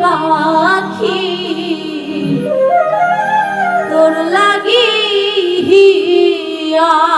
পাখি। তোর লাগি হিয়া।